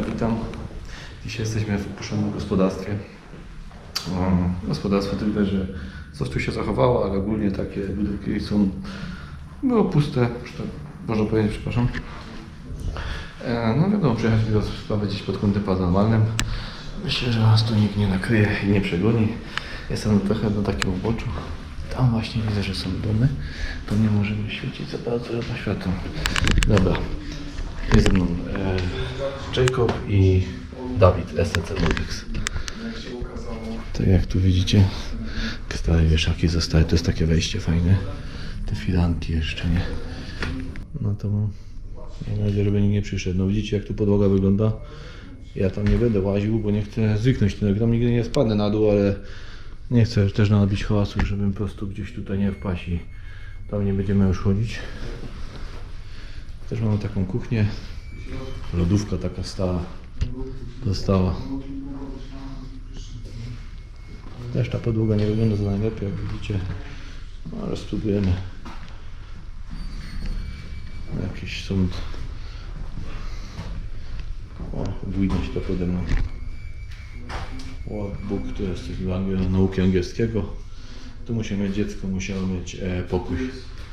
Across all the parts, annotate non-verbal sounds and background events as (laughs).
Witam. Dzisiaj jesteśmy w opuszczonym gospodarstwie. Um, Gospodarstwo tyle, że coś tu się zachowało, ale ogólnie takie budynki są było puste, tak można powiedzieć, przepraszam. E, No wiadomo, przyjechaliśmy do sprawy gdzieś pod kątem paranormalnym. Myślę, że nas tu nikt nie nakryje i nie przegoni. Jestem trochę na takim uboczu. Tam właśnie widzę, że są domy. To nie możemy świecić za bardzo na światło. Dobra. Jest ze mną e, Jacob i Dawid, SCC Nordics. Tak jak tu widzicie, stare wieszaki zostały. To jest takie wejście fajne. Te firanki jeszcze nie. No to mam nadzieję, żeby nikt nie przyszedł. No widzicie jak tu podłoga wygląda. Ja tam nie będę łaził, bo nie chcę zwyknąć. Tam nigdy nie spadnę na dół, ale nie chcę też nabić hałasu, żebym po prostu gdzieś tutaj nie wpaść i tam nie będziemy już chodzić. Też mamy taką kuchnię. Lodówka taka stała. Została. Też ta podłoga nie wygląda za najlepiej, jak widzicie. No, ale spróbujemy. Jakieś są... O, się to pode mną. Workbook to jest angiel- nauki angielskiego. Tu musi mieć dziecko, musiało mieć e, pokój.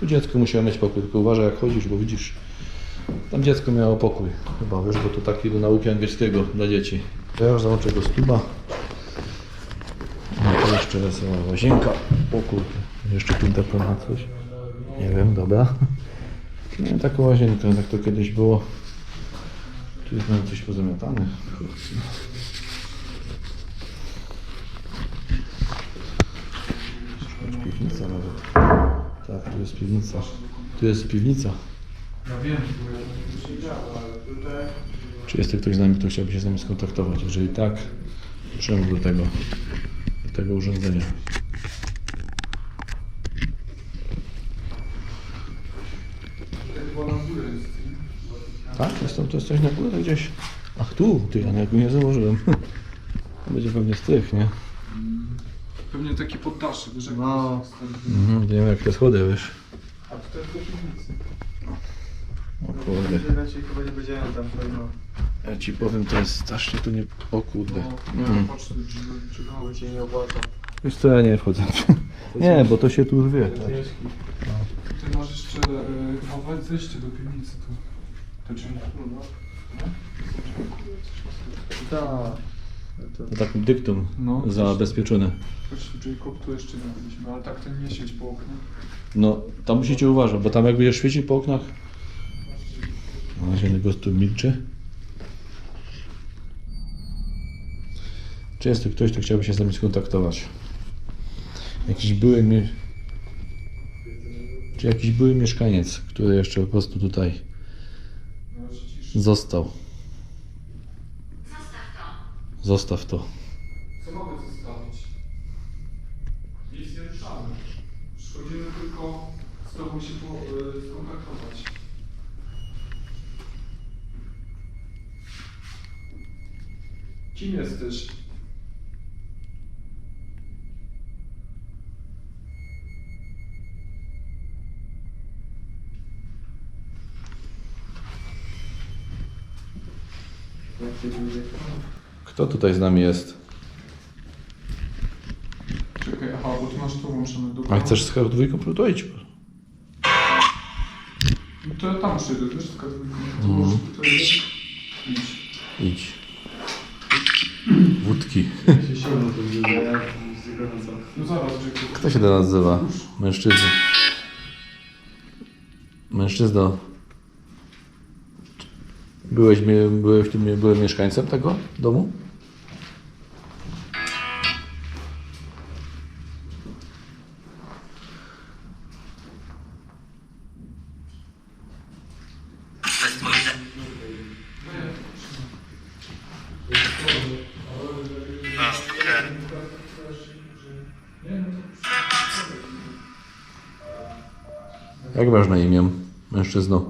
Dziecko musiało mieć pokój, tylko uważaj jak chodzisz, bo widzisz, tam dziecko miało pokój. Chyba wiesz, bo to taki do nauki angielskiego dla dzieci. Ja już załączę go z tuba. No to jeszcze o, łazienka. Kurde, jeszcze depę na coś. Nie wiem, dobra. Nie, taką łazienkę, tak to kiedyś było. Tu jest nawet coś pozamiatane. Piwnica nawet. Tak, tu jest piwnica. Tu jest piwnica. Ja wiem, bo ja to ale tutaj... Czy jest ktoś z nami, kto chciałby się z nami skontaktować? Jeżeli tak, proszę do tego, do tego urządzenia. Górę? Tak? Jest tam, to jest coś na górze gdzieś? Ach tu, ty, ja go nie założyłem. (laughs) To będzie pewnie strych, nie? Pewnie takie poddasze, wiesz jak No. Mhm, nie wiem jak te schody, wiesz. A tutaj to piwnicy. O kurde. Raczej chyba nie będziemy tam pewno. Ja ci powiem, to jest strasznie tu nie... O kurde. No, Mhm. no poczty drzwi czekały. Cię nie opłaca. Wiesz co, ja nie wchodzę. Nie, bo to się tu już wie. Tutaj masz jeszcze y, chyba zejście do piwnicy tu. Te drzwi. No. Tak. To takim dyktum No. zabezpieczone. Jacob, tu jeszcze nie byliśmy, ale tak to nie siedź po oknie. No, tam musicie uważać, bo tam jak będziesz świecił po oknach... Na razie tu milczy. Czy jest tu ktoś, kto chciałby się z nami skontaktować? Jakiś były... Mie... Czy jakiś były mieszkaniec, który jeszcze po prostu tutaj został? Zostaw to. Co mogę zostawić? Nic nie ruszamy. Przychodzimy tylko z tobą się po, y, skontaktować. Kim jesteś? Kto tutaj z nami jest? Czekaj, aha, bo ty masz to łączone do A chcesz z dwójką? To idź. No to ja tam przyjdę, wiesz, tylko to Mhm. może tutaj iść. Idź. Wódki. się siądą to będzie. Ja z tego na co. No zaraz, Jacob. Kto się do nas nazywa? Mężczyzna. Mężczyzna. Byłeś, byłeś byłem mieszkańcem tego domu? Jak masz na imię, mężczyzno?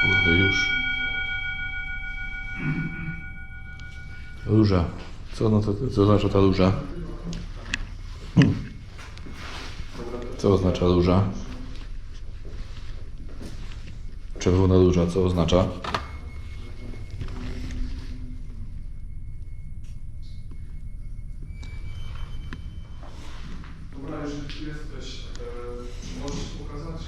Kurde, już. Duża. Co, no to, co znaczy ta duża? Co oznacza róża? Czerwona róża, co oznacza? E, czy możesz pokazać?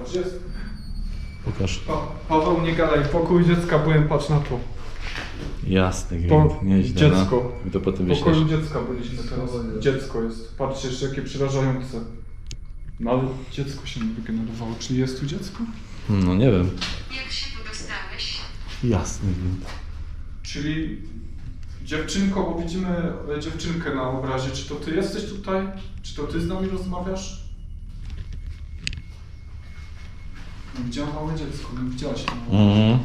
A gdzie jest? Pokaż. Pa, Paweł, nie gadaj, pokój dziecka byłem, patrz na to. Jasny Po- gwint, nieźle. dziecko. No. I to potem W wyślesz. pokoju dziecka byliśmy teraz. Dziecko jest. Patrzcie jeszcze jakie przerażające. No ale dziecko się nie wygenerowało. Czyli jest tu dziecko? No nie wiem. Jak się tu dostałeś? Jasny gwint. Czyli dziewczynko, bo widzimy e, dziewczynkę na obrazie. Czy to ty jesteś tutaj? Czy to ty z nami rozmawiasz? No, Widziałam małe dziecko, no widziałaś. No. Mhm.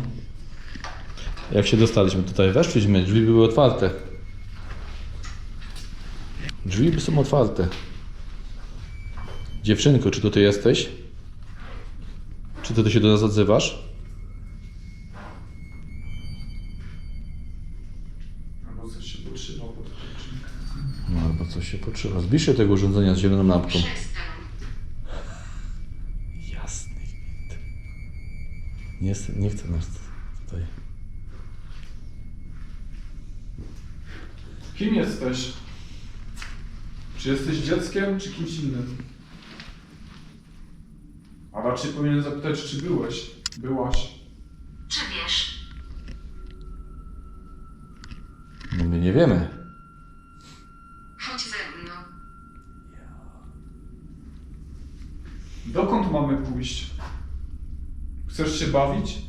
Jak się dostaliśmy tutaj? Weszliśmy, drzwi były otwarte. Drzwi są otwarte. Dziewczynko, czy ty jesteś? Czy ty się do nas odzywasz? Albo coś się podszywa pod. No albo coś się potrzeba. Zbliż się tego urządzenia z zieloną lampką. Jasny gwint. Nie, nie chcę nas tutaj. Kim jesteś? Czy jesteś dzieckiem, czy kimś innym? A raczej powinienem zapytać, czy byłeś, byłaś. Czy wiesz? No my nie wiemy. Chodź ze mną. Dokąd mamy pójść? Chcesz się bawić?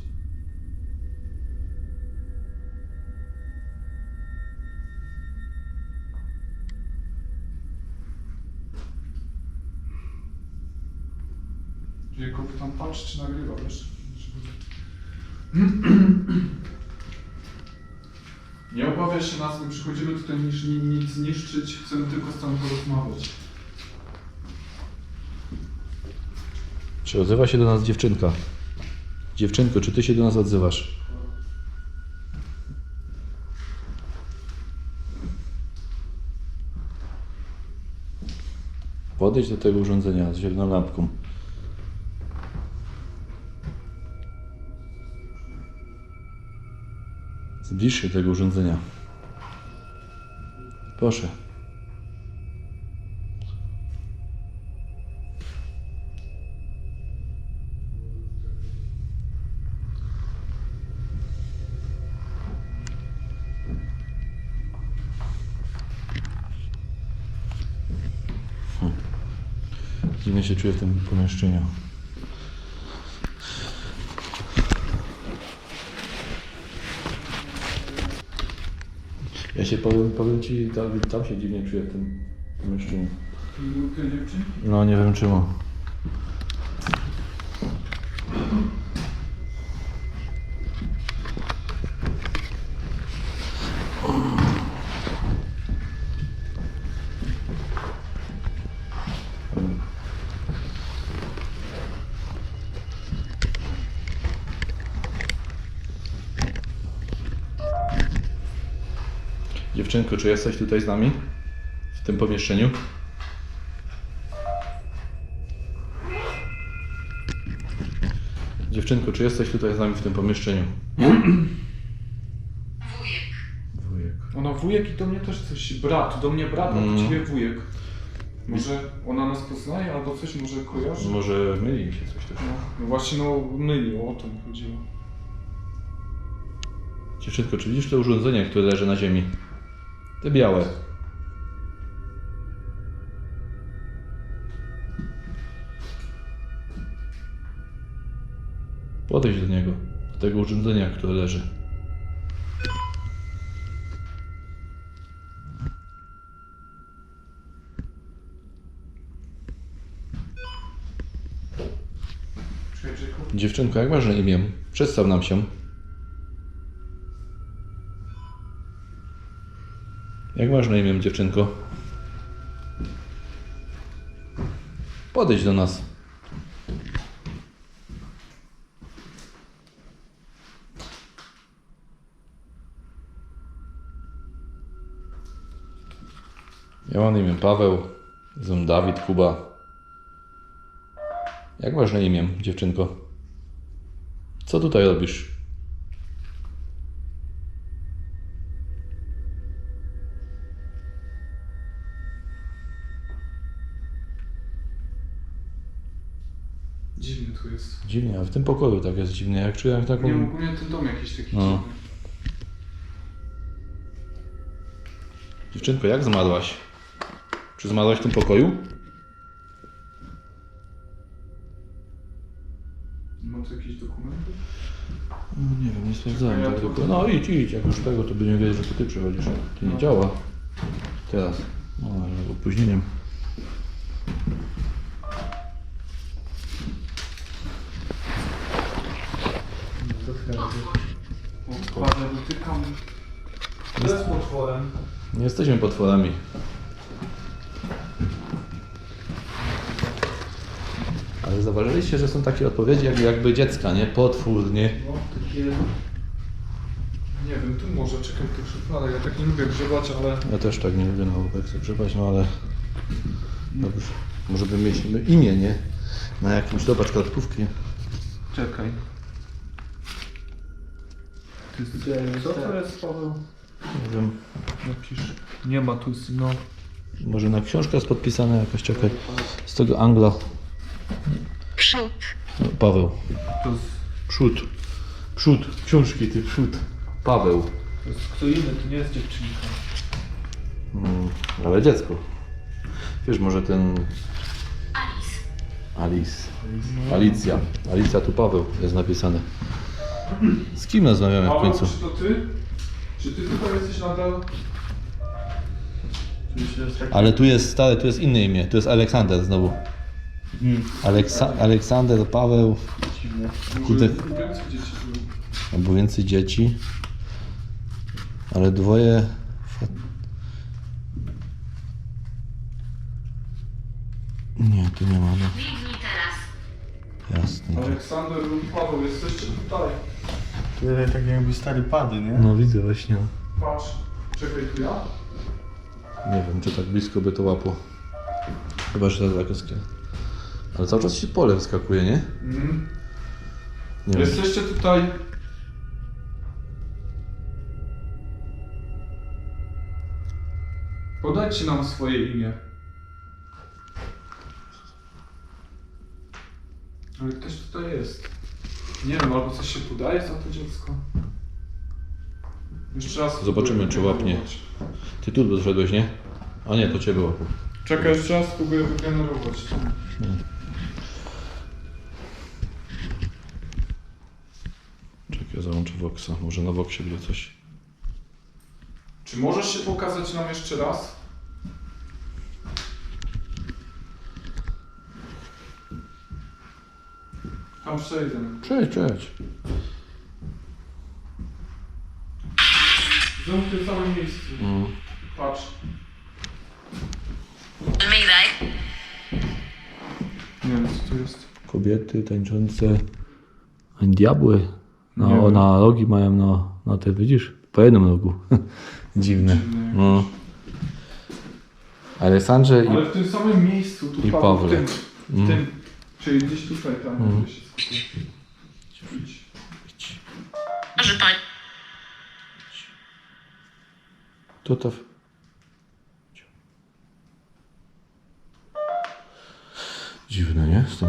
Patrz, czy nagrywa, wiesz? Nie obawiaj się nas, my przychodzimy tutaj niż ni- nic zniszczyć, chcemy tylko z tobą porozmawiać. Czy odzywa się do nas dziewczynka? Dziewczynko, czy ty się do nas odzywasz? Podejdź do tego urządzenia z zieloną lampką. Zbliż się tego urządzenia. Proszę. Dziwnie się czuję w tym pomieszczeniu. Ja się powiem, powiem ci, tam, tam się dziwnie czuję w tym pomieszczeniu. No nie wiem czemu. Dziewczynko, czy jesteś tutaj z nami? W tym pomieszczeniu? Dziewczynko, czy jesteś tutaj z nami w tym pomieszczeniu? Wujek. Wujek. Ona wujek i do mnie też coś, brat, do mnie brat, a Mm. do ciebie wujek. Może ona nas poznaje albo coś, może kojarzy? Może myli mi się coś też. No, no właśnie, no mylił, o to mi chodziło. Dziewczynko, czy widzisz to urządzenie, które leży na ziemi? Te białe. Podejdź do niego, do tego urządzenia, które leży. Dziewczynko, jak masz na imię? Przedstaw nam się. Jak masz na imię, dziewczynko? Podejdź do nas. Ja mam imię Paweł, jestem Dawid Kuba. Jak masz na imię, dziewczynko? Co tutaj robisz? Dziwnie, a w tym pokoju tak jest dziwnie, jak czuję jak taką... Nie, ogólnie ten dom jakiś taki No. dziwny. Dziewczynko, jak zmarłaś? Czy zmarłaś w tym pokoju? Ma tu jakieś dokumenty? No, nie wiem, nie sprawdzałem Czekaj, tak ja tylko. No idź, idź, jak już tego, to będziemy wiedzieć, że to ty przychodzisz. To nie No. działa. Teraz. No, ale opóźnieniem. Paweł, dotykam. Jest potworem. Nie jesteśmy potworami. Ale zauważyliście, że są takie odpowiedzi jak, jakby dziecka, nie? Potwór, nie? No, takie... Nie wiem, tu może czekam w tych szufladach. Ja tak nie lubię grzebać, ale... Ja też tak nie lubię na łopek grzebać, no ale... Dobrze. Może by mieć imię, nie? Na jakimś, zobacz, kartkówki. Czekaj. Co to jest, Paweł? Nie wiem. Napisz. Nie ma tu, no. Może na książka jest podpisana jakaś, czekaj. Z tego Angla. Przód. No, Paweł. To jest, Przód. Przód. Książki, ty przód. Paweł. to jest kto inny, to nie jest dziewczynka. Mm, ale dziecko. Wiesz, może ten Alice. Alice. Alicja. Alicja tu Paweł jest napisane. Z kim rozmawiamy w Paweł, końcu? czy to ty? Czy ty tutaj jesteś nadal? Myślę, że tak... Ale tu jest stare, tu jest inne imię. Tu jest Aleksander znowu. Mm. Aleksa Aleksander, Paweł, Dziwne. Kurde. Więcej dzieci albo więcej dzieci. Ale dwoje... fa- Nie, tu nie ma. No. Jasne. Aleksander lub Paweł, jesteście tutaj. Tutaj tak jakby stary pady, nie? No widzę właśnie. Patrz. Czekaj, tu ja? Nie wiem, czy tak blisko by to łapło. Chyba, że to jest. Ale cały czas się pole wyskakuje, nie? Mhm. Nie wiem. Jesteście tutaj. Podajcie nam swoje imię. Ale ktoś tutaj jest. Nie wiem, albo coś się podaje za to dziecko. Jeszcze raz. Zobaczymy, czy łapnie. Ty tu doszedłeś, nie? A nie, to ciebie łapło. Czekaj, jeszcze raz spróbuję wygenerować. Czekaj, ja załączę Voxa. Może na Voxie będzie coś. Czy możesz się pokazać nam jeszcze raz? Tam przejdę. Cześć, cześć. Znowu w tym samym miejscu. Mm. Patrz. Almeida. Nie wiem co to jest. Kobiety tańczące. Diabły. Nie No, wiem. na rogi mają, no, no te widzisz? Po jednym rogu. (laughs) Dziwne. Dziwne. No. Aleksandrze Ale i... w tym samym miejscu, tu i Paweł, Pawle. w tym, w Mm. tym. Czyli gdzieś tutaj, tam Mm. gdzieś się skupia. Idź. Może pan. To to... w- Dziwne, nie? Z tym...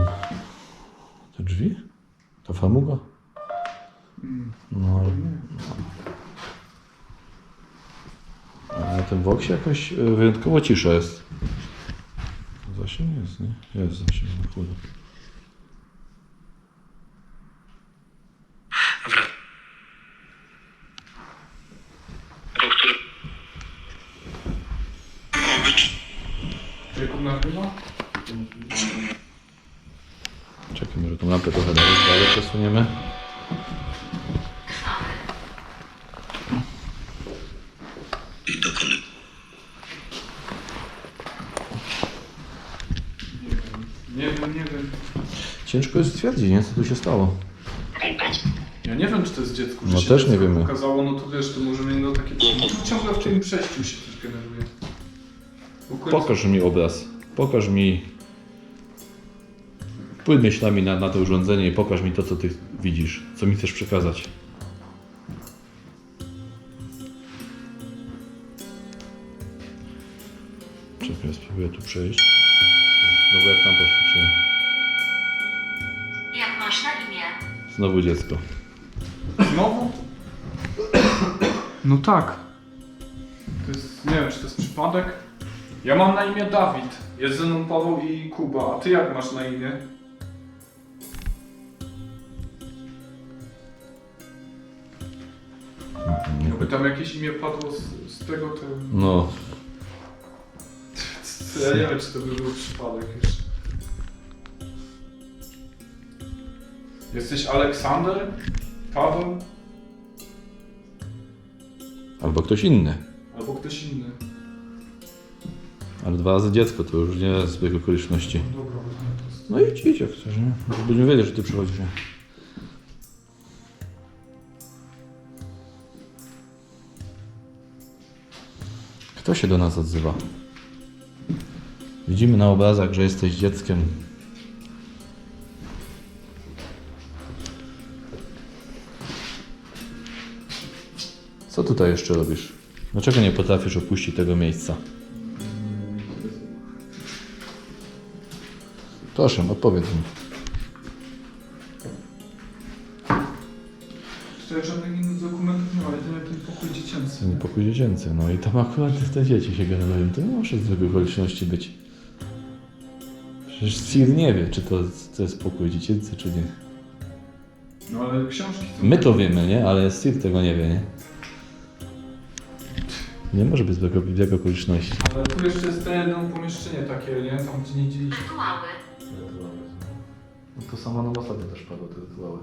Te drzwi? Ta famuga? Mm. No, ale... Ale na tym Voxie jakoś y, wyjątkowo cisza jest. Zasięg jest, nie? Jest zasięg na chudo. Jakub nagrywa? Czekaj, może tą lampę trochę dalej, dalej przesuniemy. Nie wiem, nie wiem. Ciężko jest stwierdzić, nie? Co tu się stało. Ja nie wiem, czy to jest dziecko. że No się też nie dziecko wiemy. Pokazało, no to wiesz, to może no takie... Tu ciągle w tym przejściu się coś generuje. Bo. Pokaż mi obraz. Pokaż mi. Płyń myślami na, na to urządzenie i pokaż mi to, co ty widzisz. Co mi chcesz przekazać. Czekaj, spróbuję tu przejść. Znowu jak tam poświeciłem. Znowu dziecko. Znowu? No tak. To jest, nie wiem, czy to jest przypadek. Ja mam na imię Dawid. Jest ze mną Paweł i Kuba. A ty jak masz na imię? Jakby tam jakieś imię padło z, z tego, to... No, Ja nie wiem, czy to by był przypadek już. Jesteś Aleksander? Paweł? albo ktoś inny. Albo ktoś inny. Ale dwa razy dziecko to już nie zbieg okoliczności. Dobra, wezmę to. No idź, idź jak chcesz, nie? Żeby Będziemy wiedzieć, że ty przychodzisz, nie? Kto się do nas odzywa? Widzimy na obrazach, że jesteś dzieckiem. Co tutaj jeszcze robisz? Dlaczego nie potrafisz opuścić tego miejsca? Proszę, odpowiedz mi. Tutaj żadnych innych dokumentów nie ma, jedynie ten pokój dziecięcy. To niepokój dziecięcy. No i tam akurat te dzieci się generują. To nie może z złych okoliczności być. Przecież Sir nie wie, czy to, to jest pokój dziecięcy, czy nie. No ale książki są... My to wiemy, nie? Ale Sir tego nie wie, nie? Nie może być złego, złego okoliczności. Ale tu jeszcze jest to jedno pomieszczenie takie, nie? Tam gdzie nie dzielić. Rytuały. No to samo na Mosadzie też padło te rytuały.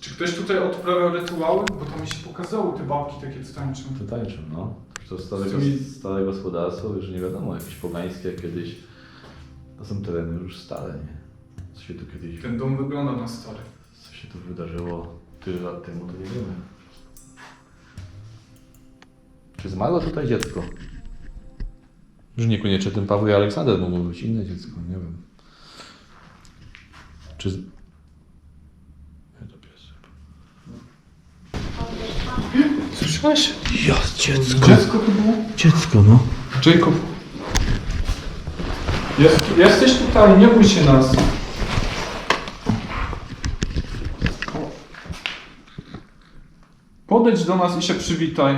Czy ktoś tutaj odprawiał rytuały? Bo tam mi się pokazało te babki takie co tańczą. To tańczą, no. To starego, Z tymi- stare gospodarstwo, już nie wiadomo, jakieś pogańskie kiedyś. To są tereny już stare, nie? Co się tu kiedyś... Ten dom wygląda na stary. Co się tu wydarzyło tyle lat temu, to nie wiemy. Czy zmarło tutaj dziecko? Że niekoniecznie ten Paweł i Aleksander mogło być inne dziecko, nie wiem. Czy... z- Nie, to pies. Słyszałeś? Jest dziecko! Dziecko to było? Dziecko, no. Jacob. Jest, jesteś tutaj, nie bój się nas. Podejdź do nas i się przywitaj.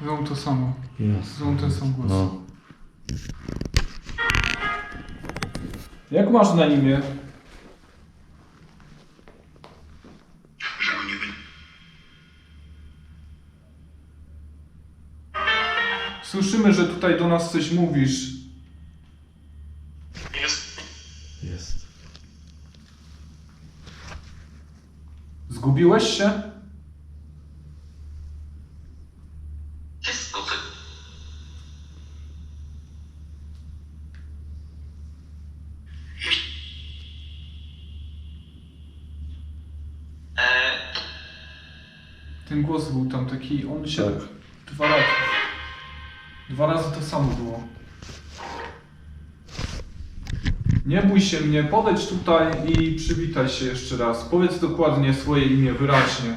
Znowu to samo. Jest. Znowu ten sam głos. No. Jak masz na imię? Słyszymy, że tutaj do nas coś mówisz. Jest. Zgubiłeś się? Ten głos był tam taki, on się Tak. dwa razy. Dwa razy to samo było. Nie bój się mnie, podejdź tutaj i przywitaj się jeszcze raz. Powiedz dokładnie swoje imię, wyraźnie.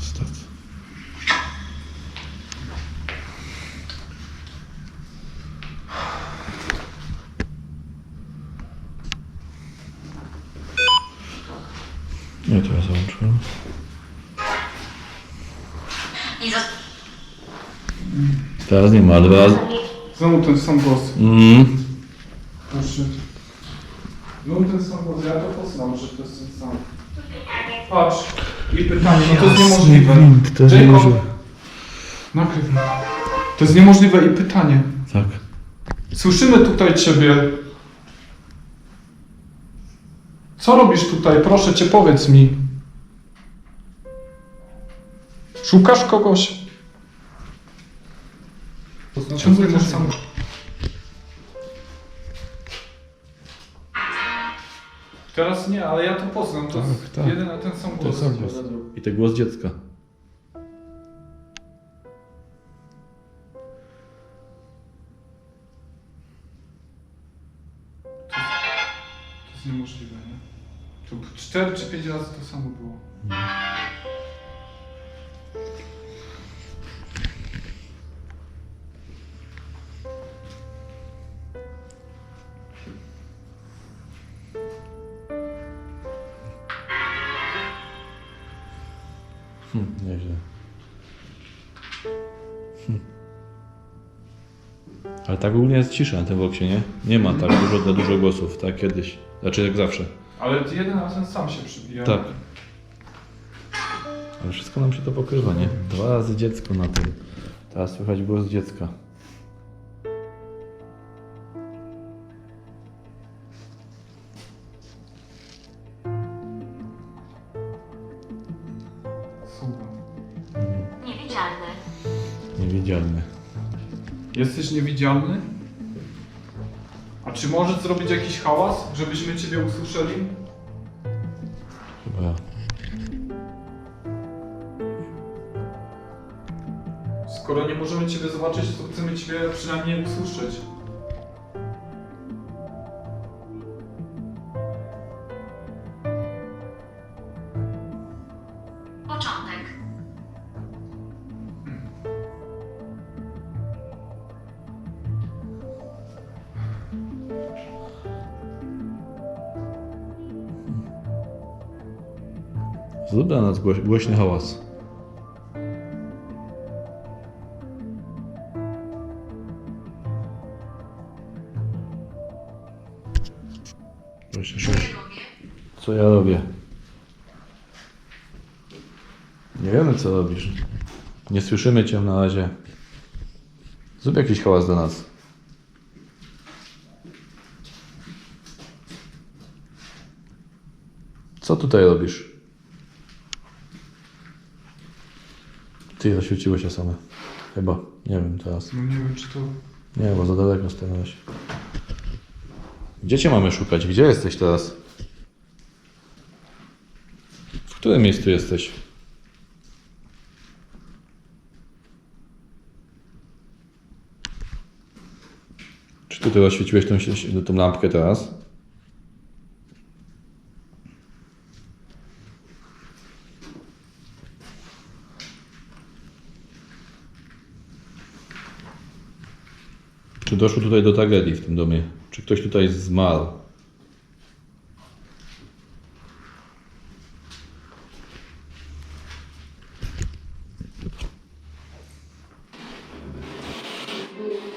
Staw. Nie, to ja załączyłem. Nie zas... Teraz nie ma, ale raz. Znowu ten sam głos. Mm. Proszę. Znowu ten sam głos, ja to poslam, że to jest ten sam. Patrz. I pytanie, no to jest niemożliwe. to jest Jacob. niemożliwe. Nakryw mnie. To jest niemożliwe i pytanie. Co robisz tutaj? Proszę cię, powiedz mi. Szukasz kogoś? Ciągle ten sam. Teraz nie, ale ja to poznam. To Tak, jest tak. jeden na ten sam głos. I ten głos dziecka. To jest niemożliwe, nie? To 4 czy 5 razy to samo było. Hm, nieźle. Hm. Ale tak ogólnie jest cisza na tym boksie, nie? Nie ma tak dużo, dużo głosów, tak kiedyś. Znaczy jak zawsze. Ale jeden ten sam się przybija. Tak. Ale wszystko nam się to pokrywa, nie? Dwa razy dziecko na tym. Teraz słychać głos dziecka. Jesteś niewidzialny? A czy możesz zrobić jakiś hałas, żebyśmy Ciebie usłyszeli? Chyba ja. Skoro nie możemy Ciebie zobaczyć, to chcemy Ciebie przynajmniej usłyszeć. Dla nas głoś, głośny hałas. Co ja robię? Nie wiemy co robisz. Nie słyszymy cię na razie. Zrób jakiś hałas do nas. Co tutaj robisz? Ty zaświeciło się same. Chyba. Nie wiem teraz. No nie wiem, czy to... Nie, bo za daleko stanąłeś. Gdzie cię mamy szukać? Gdzie jesteś teraz? W którym miejscu jesteś? Czy ty oświeciłeś tą, tą lampkę teraz? Czy doszło tutaj do tragedii w tym domie? Czy ktoś tutaj zmarł?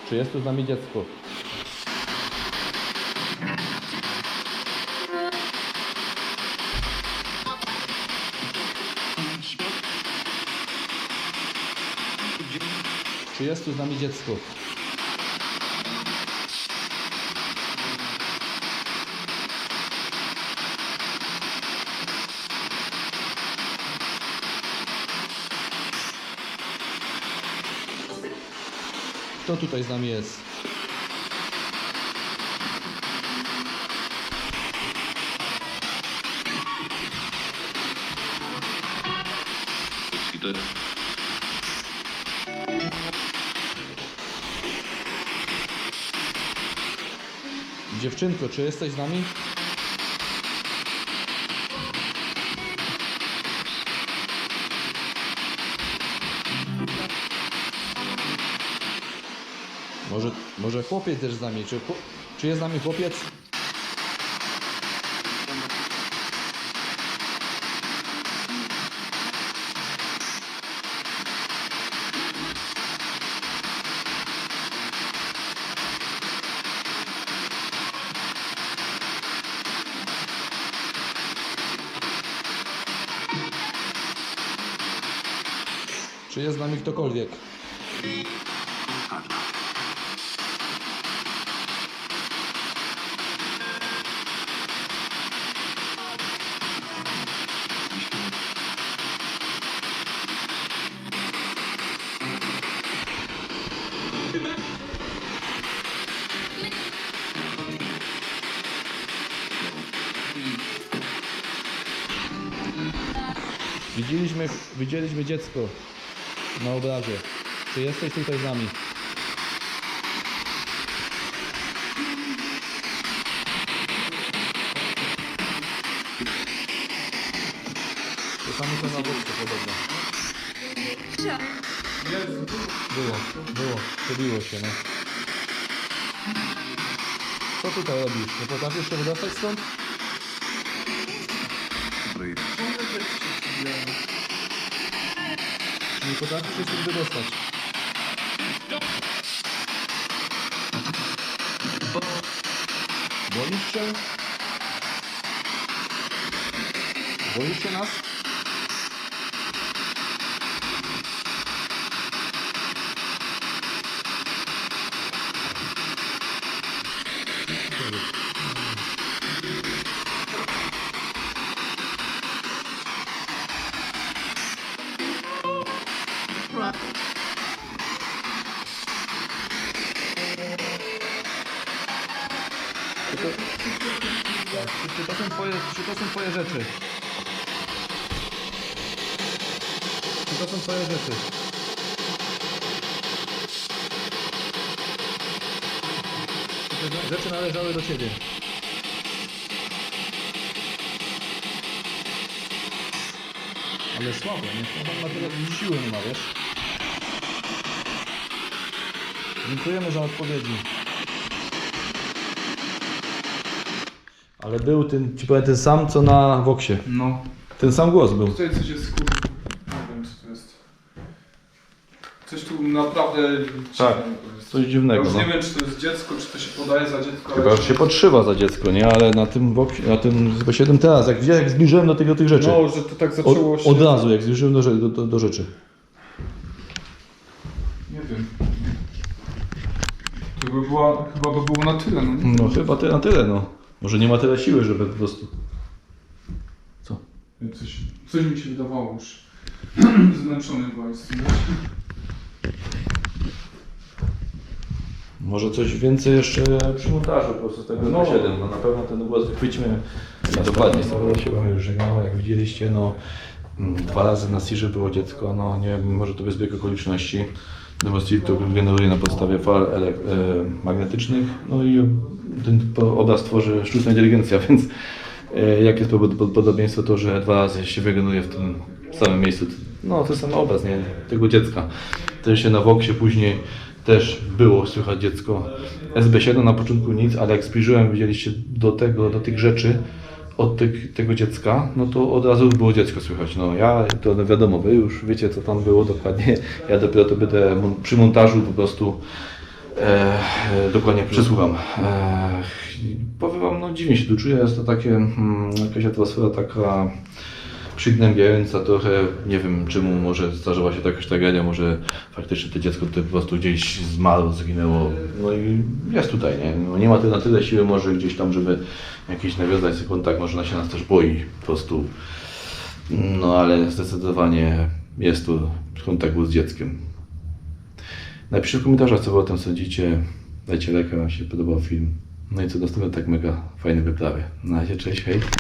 Czy jest tu z nami dziecko? Czy jest tu z nami dziecko? Kto tutaj z nami jest? Dziewczynko, czy jesteś z nami? Może, może chłopiec też z nami? Czy, czy jest z nami chłopiec? Czy jest z nami ktokolwiek? Widzieliśmy, widzieliśmy dziecko na obrazie. Czy jesteś tutaj z nami? To na wódce podobno. Było, było, przebiło się, no. Co tutaj robisz? Nie potrafisz się wydostać stąd? Nie potrafisz się stąd wydostać. Boisz się? Boisz się nas? Czy to są twoje rzeczy? Czy to są twoje rzeczy? Rzeczy należały do ciebie? Ale słabo, nie? Chyba ma tyle siły nie ma, wiesz? Dziękujemy za odpowiedzi. Ale był ten, ci powiem, ten sam co na Woksie. no. Ten sam głos był. Tutaj coś jest kur... Nie wiem co to jest. Coś tu naprawdę Tak, dziwnego jest. Coś Ja dziwnego, już no. nie wiem czy to jest dziecko, czy to się podaje za dziecko. Chyba, ale- że się podszywa za dziecko, nie? Ale na tym Woksie, na tym chyba 7 teraz, jak widziałem, jak zbliżyłem do tego tych rzeczy. No, że to tak zaczęło od, się... od razu, jak zbliżyłem do, rze- do, do, do rzeczy. Nie wiem. To by była, chyba by było na tyle, no nie? No chyba tyle na tyle, no. Może nie ma tyle siły, żeby po prostu... Co? Coś, coś mi się wydawało już. (clears throat) Zmęczony jestem. Może coś więcej jeszcze przy montażu po prostu z tego No. 7. No na pewno ten głos wychwycimy. Ja dokładnie z tego się wam już żegnała, jak widzieliście, no mm, dwa razy na Sirze było dziecko, no nie wiem, może to bez zbieg okoliczności. No Sir to generuje na podstawie fal e, magnetycznych, no i ten obraz tworzy sztuczna inteligencja, (laughs) więc e, jakie jest pod- pod- podobieństwo to, że dwa razy się wygeneruje w tym samym miejscu. No to sam obraz, nie? Tego dziecka. Też się na Woksie później też było słychać dziecko. SB7 na początku nic, ale jak zbliżyłem, widzieliście do tego, do tych rzeczy od tych, tego dziecka, no to od razu było dziecko słychać. No ja, to no wiadomo, wy już wiecie co tam było dokładnie. Ja dopiero to będę przy montażu po prostu e, dokładnie przesłucham. E, powiem wam, no dziwnie się tu czuję, jest to takie, mm, jakaś atmosfera taka przygnębiająca trochę, nie wiem czemu, może zdarzyła się to jakaś tragedia, może faktycznie to dziecko tutaj po prostu gdzieś zmarło, zginęło, no i jest tutaj, nie? No nie ma na tyle siły może gdzieś tam, żeby jakiś nawiązać kontakt, może ona się nas też boi po prostu, no ale zdecydowanie jest tu kontakt był z dzieckiem. Napiszcie w komentarzach, co wy o tym sądzicie, dajcie lajka, jak się podobał film, no i co następne tak mega fajne wyprawy. Na razie, cześć, hej!